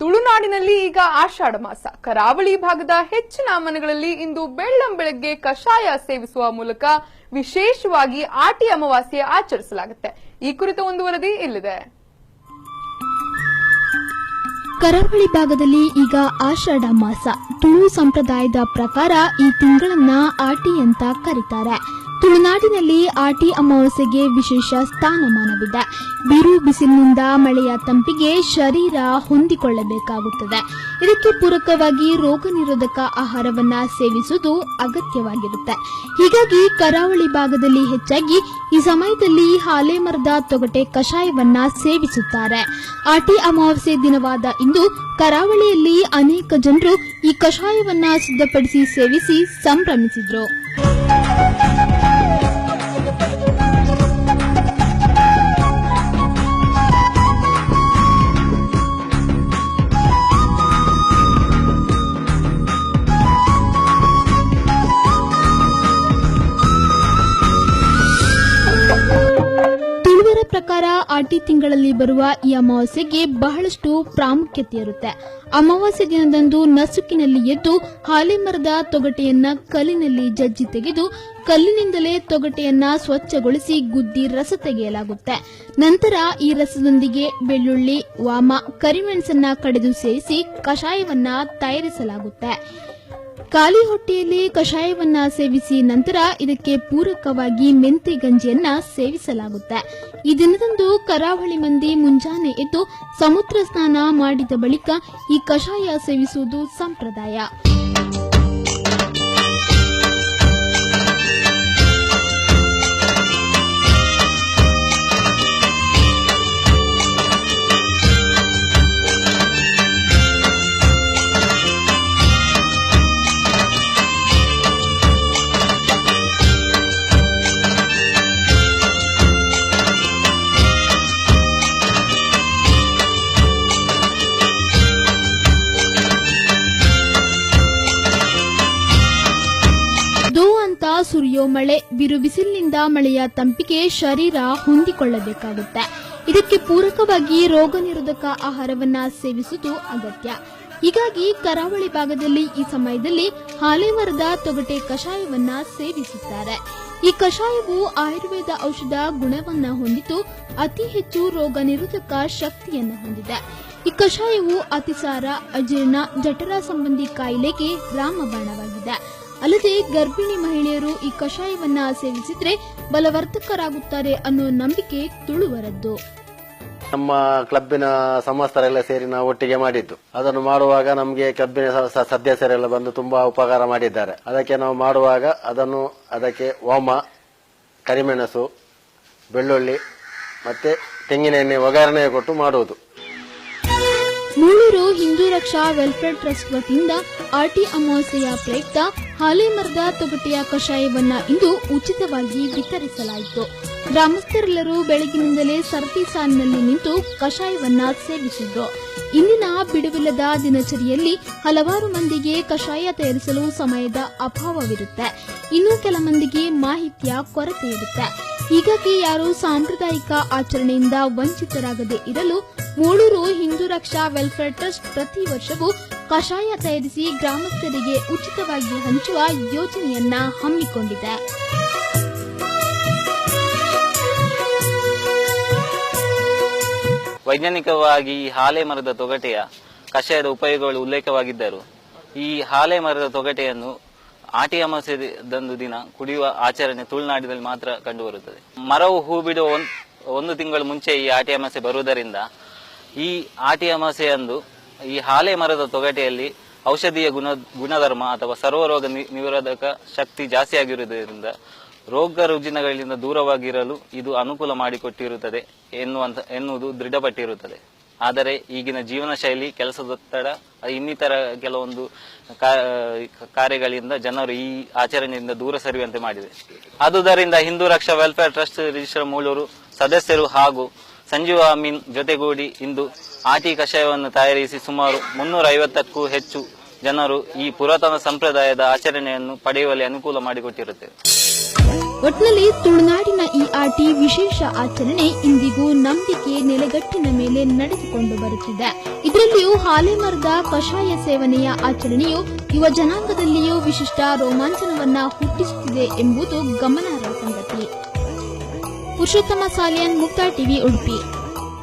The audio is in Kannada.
ತುಳುನಾಡಿನಲ್ಲಿ ಈಗ ಆಷಾಢ ಮಾಸ. ಕರಾವಳಿ ಭಾಗದ ಹೆಚ್ಚಿನ ಮನೆಗಳಲ್ಲಿ ಇಂದು ಬೆಳ್ಳಂ ಬೆಳಗ್ಗೆ ಕಷಾಯ ಸೇವಿಸುವ ಮೂಲಕ ವಿಶೇಷವಾಗಿ ಆಟಿ ಅಮಾವಾಸ್ಯೆ ಆಚರಿಸಲಾಗುತ್ತೆ. ಈ ಕುರಿತ ಒಂದು ವರದಿ ಇಲ್ಲಿದೆ. ಕರಾವಳಿ ಭಾಗದಲ್ಲಿ ಈಗ ಆಷಾಢ ಮಾಸ. ತುಳು ಸಂಪ್ರದಾಯದ ಪ್ರಕಾರ ಈ ತಿಂಗಳನ್ನ ಆಟಿ ಅಂತ ಕರೀತಾರೆ. ತುಳುನಾಡಿನಲ್ಲಿ ಆಟಿ ಅಮಾವಾಸ್ಯೆಗೆ ವಿಶೇಷ ಸ್ಥಾನಮಾನವಿದೆ. ಬಿರು ಬಿಸಿಲಿನಿಂದ ಮಳೆಯ ತಂಪಿಗೆ ಶರೀರ ಹೊಂದಿಕೊಳ್ಳಬೇಕಾಗುತ್ತದೆ. ಇದಕ್ಕೆ ಪೂರಕವಾಗಿ ರೋಗ ನಿರೋಧಕ ಆಹಾರವನ್ನ ಸೇವಿಸುವುದು ಅಗತ್ಯವಾಗಿರುತ್ತೆ. ಹೀಗಾಗಿ ಕರಾವಳಿ ಭಾಗದಲ್ಲಿ ಹೆಚ್ಚಾಗಿ ಈ ಸಮಯದಲ್ಲಿ ಹಾಲೆ ಮರದ ತೊಗಟೆ ಕಷಾಯವನ್ನ ಸೇವಿಸುತ್ತಾರೆ. ಆಟಿ ಅಮಾವಾಸ್ಯೆ ದಿನವಾದ ಇಂದು ಕರಾವಳಿಯಲ್ಲಿ ಅನೇಕ ಜನರು ಈ ಕಷಾಯವನ್ನ ಸಿದ್ಧಪಡಿಸಿ ಸೇವಿಸಿ ಸಂಭ್ರಮಿಸಿದ್ರು. ಪ್ರಕಾರ ಆಟಿ ತಿಂಗಳಲ್ಲಿ ಬರುವ ಈ ಅಮಾವಾಸ್ಯೆಗೆ ಬಹಳಷ್ಟು ಪ್ರಾಮುಖ್ಯತೆ ಇರುತ್ತೆ. ಅಮಾವಾಸ್ಯೆ ದಿನದಂದು ನಸುಕಿನಲ್ಲಿ ಎದ್ದು ಹಾಲೆ ಮರದ ತೊಗಟೆಯನ್ನ ಕಲ್ಲಿನಲ್ಲಿ ಜಜ್ಜಿ ತೆಗೆದು ಕಲ್ಲಿನಿಂದಲೇ ತೊಗಟೆಯನ್ನ ಸ್ವಚ್ಛಗೊಳಿಸಿ ಗುದ್ದಿ ರಸ ತೆಗೆಯಲಾಗುತ್ತೆ. ನಂತರ ಈ ರಸದೊಂದಿಗೆ ಬೆಳ್ಳುಳ್ಳಿ, ವಾಮ, ಕರಿಮೆಣಸನ್ನ ಕಡೆದು ಸೇರಿಸಿ ಕಷಾಯವನ್ನ ತಯಾರಿಸಲಾಗುತ್ತೆ. ಖಾಲಿ ಹೊಟ್ಟೆಯಲ್ಲಿ ಕಷಾಯವನ್ನ ಸೇವಿಸಿ ನಂತರ ಇದಕ್ಕೆ ಪೂರಕವಾಗಿ ಮೆಂತೆ ಗಂಜಿಯನ್ನ ಸೇವಿಸಲಾಗುತ್ತೆ. ಈ ದಿನದಂದು ಕರಾವಳಿ ಮಂದಿ ಮುಂಜಾನೆ ಎದ್ದು ಸಮುದ್ರ ಸ್ನಾನ ಮಾಡಿದ ಬಳಿಕ ಈ ಕಷಾಯ ಸೇವಿಸುವುದು ಸಂಪ್ರದಾಯ. ಸುರಿಯೋ ಮಳೆ ಬಿರು ಬಿಸಿಲಿನಿಂದ ಮಳೆಯ ತಂಪಿಗೆ ಶರೀರ ಹೊಂದಿಕೊಳ್ಳಬೇಕಾಗುತ್ತೆ. ಇದಕ್ಕೆ ಪೂರಕವಾಗಿ ರೋಗ ನಿರೋಧಕ ಆಹಾರವನ್ನ ಸೇವಿಸುವುದು ಅಗತ್ಯ. ಹೀಗಾಗಿ ಕರಾವಳಿ ಭಾಗದಲ್ಲಿ ಈ ಸಮಯದಲ್ಲಿ ಹಾಲೆ ಮರದ ತೊಗಟೆ ಕಷಾಯವನ್ನ ಸೇವಿಸುತ್ತಾರೆ. ಈ ಕಷಾಯವು ಆಯುರ್ವೇದ ಔಷಧ ಗುಣವನ್ನ ಹೊಂದಿದ್ದು ಅತಿ ಹೆಚ್ಚು ರೋಗ ನಿರೋಧಕ ಶಕ್ತಿಯನ್ನು ಹೊಂದಿದೆ. ಈ ಕಷಾಯವು ಅತಿಸಾರ, ಅಜೀರ್ಣ, ಜಠರ ಸಂಬಂಧಿ ಕಾಯಿಲೆಗೆ ರಾಮಬಾಣವಾಗಿದೆ. ಅಲ್ಲದೆ ಗರ್ಭಿಣಿ ಮಹಿಳೆಯರು ಈ ಕಷಾಯವನ್ನ ಸೇವಿಸಿದ್ರೆ ಬಲವರ್ಧಕರಾಗುತ್ತಾರೆ ಅನ್ನೋ ನಂಬಿಕೆ ತುಳುವರದ್ದು. ನಮ್ಮ ಕ್ಲಬ್ಬಿನ ಸಮಸ್ತರೆಲ್ಲ ಸೇರಿ ನಾವು ಒಟ್ಟಿಗೆ ಮಾಡಿದ್ದು. ಅದನ್ನು ಮಾಡುವಾಗ ನಮಗೆ ಕ್ಲಬ್ಬಿನ ಸದಸ್ಯರೆಲ್ಲ ಬಂದು ತುಂಬಾ ಉಪಕಾರ ಮಾಡಿದ್ದಾರೆ. ಅದಕ್ಕೆ ನಾವು ಮಾಡುವಾಗ ಅದನ್ನು, ಅದಕ್ಕೆ ಓಮ, ಕರಿಮೆಣಸು, ಬೆಳ್ಳುಳ್ಳಿ ಮತ್ತೆ ತೆಂಗಿನ ಎಣ್ಣೆ ಒಗ್ಗರಣೆ ಕೊಟ್ಟು ಮಾಡುವುದು. ಮೂಳೂರು ಹಿಂದೂ ರಕ್ಷಾ ವೆಲ್ಫೇರ್ ಟ್ರಸ್ಟ್ ವತಿಯಿಂದ ಆರ್ಟಿ ಅಮಾವಾಸ್ಯೆಯ ಪ್ರಯುಕ್ತ ಹಾಲಿ ಮರದ ತೊಗಟೆಯ ಕಷಾಯವನ್ನ ಇಂದು ಉಚಿತವಾಗಿ ವಿತರಿಸಲಾಯಿತು. ಗ್ರಾಮಸ್ಥರೆಲ್ಲರೂ ಬೆಳಗಿನಿಂದಲೇ ಸರತಿ ಸಾಲಿನಲ್ಲಿ ನಿಂತು ಕಷಾಯವನ್ನ ಸೇವಿಸಿದ್ರು. ಇಂದಿನ ಬಿಡುವಿಲ್ಲದ ದಿನಚರಿಯಲ್ಲಿ ಹಲವಾರು ಮಂದಿಗೆ ಕಷಾಯ ತಯಾರಿಸಲು ಸಮಯದ ಅಭಾವವಿರುತ್ತೆ. ಇನ್ನು ಕೆಲ ಮಂದಿಗೆ ಮಾಹಿತಿಯ ಕೊರತೆ ಇರುತ್ತೆ ಹೀಗಾಗಿ ಯಾರು ಸಾಂಪ್ರದಾಯಿಕ ಆಚರಣೆಯಿಂದ ವಂಚಿತರಾಗದೇ ಇರಲು ಮೂಳೂರು ಹಿಂದೂ ರಕ್ಷಾ ವೆಲ್ಫೇರ್ ಟ್ರಸ್ಟ್ ಪ್ರತಿ ವರ್ಷವೂ ಕಷಾಯ ತಯಾರಿಸಿ ಗ್ರಾಮಸ್ಥರಿಗೆ ಉಚಿತವಾಗಿ ಹಂಚುವ ಯೋಜನೆಯನ್ನ ಹಮ್ಮಿಕೊಂಡಿದೆ. ವೈಜ್ಞಾನಿಕವಾಗಿ ಹಾಲೆ ಮರದ ತೊಗಟೆಯ ಕಷಾಯದ ಉಪಯೋಗಗಳು ಉಲ್ಲೇಖವಾಗಿದ್ದರು. ಈ ಹಾಲೆ ಮರದ ತೊಗಟೆಯನ್ನು ಆಟಿ ಅಮಾವಾಸ್ಯೆದಂದು ದಿನ ಕುಡಿಯುವ ಆಚರಣೆ ತುಳುನಾಡಿನಲ್ಲಿ ಮಾತ್ರ ಕಂಡುಬರುತ್ತದೆ. ಮರವು ಹೂ ಬಿಡುವ ಒಂದ್- ತಿಂಗಳು ಮುಂಚೆ ಈ ಆಟಿ ಅಮಾವಾಸ್ಯೆ ಬರುವುದರಿಂದ ಈ ಆಟಿ ಅಮಾವಾಸ್ಯೆಯಂದು ಈ ಹಾಲೆ ಮರದ ತೊಗಟೆಯಲ್ಲಿ ಔಷಧೀಯ ಗುಣ, ಗುಣಧರ್ಮ ಅಥವಾ ಸರ್ವರೋಗ ನಿರೋಧಕ ಶಕ್ತಿ ಜಾಸ್ತಿಯಾಗಿರುವುದರಿಂದ ರೋಗ ರುಜಿನಗಳಿಂದ ದೂರವಾಗಿರಲು ಇದು ಅನುಕೂಲ ಮಾಡಿಕೊಟ್ಟಿರುತ್ತದೆ ಎನ್ನುವಂತ ಎನ್ನುವುದು ದೃಢಪಟ್ಟಿರುತ್ತದೆ. ಆದರೆ ಈಗಿನ ಜೀವನ ಶೈಲಿ ಕೆಲಸದೊತ್ತಡ ಇನ್ನಿತರ ಕೆಲವೊಂದು ಕಾರ್ಯಗಳಿಂದ ಜನರು ಈ ಆಚರಣೆಯಿಂದ ದೂರ ಸರಿಯುವಂತೆ ಮಾಡಿದೆ. ಆದುದರಿಂದ Hindu Raksha welfare trust register Muluru ಸದಸ್ಯರು ಹಾಗೂ ಸಂಜೀವ ಅಮೀನ್ ಜೊತೆಗೂಡಿ ಇಂದು ಆಟಿ ಕಷಾಯವನ್ನು ತಯಾರಿಸಿ ಸುಮಾರು ಮುನ್ನೂರ ಐವತ್ತಕ್ಕೂ ಹೆಚ್ಚು ಜನರು ಈ ಪುರಾತನ ಸಂಪ್ರದಾಯದ ಆಚರಣೆಯನ್ನು ಪಡೆಯುವಲ್ಲಿ ಅನುಕೂಲ ಮಾಡಿಕೊಟ್ಟಿರುತ್ತೇವೆ. ಒಟ್ನಲ್ಲಿ ತುಳುನಾಡಿನ ಈ ಆಟಿ ವಿಶೇಷ ಆಚರಣೆ ಇಂದಿಗೂ ನಂಬಿಕೆ ನೆಲೆಗಟ್ಟಿನ ಮೇಲೆ ನಡೆದುಕೊಂಡು ಬರುತ್ತಿದೆ. ಇದರಲ್ಲಿಯೂ ಹಾಲೆ ಮರದ ಕಷಾಯ ಸೇವನೆಯ ಆಚರಣೆಯು ಯುವ ಜನಾಂಗದಲ್ಲಿಯೂ ವಿಶಿಷ್ಟ ರೋಮಾಂಚನವನ್ನ ಹುಟ್ಟಿಸುತ್ತಿದೆ ಎಂಬುದು ಗಮನಾರ್ಹ ಸಂಗತಿ. ಪುರುಷೋತ್ತಮ ಸಾಲಿಯನ್ ಮುಕ್ತಾ ಟಿವಿ ಉಡುಪಿ.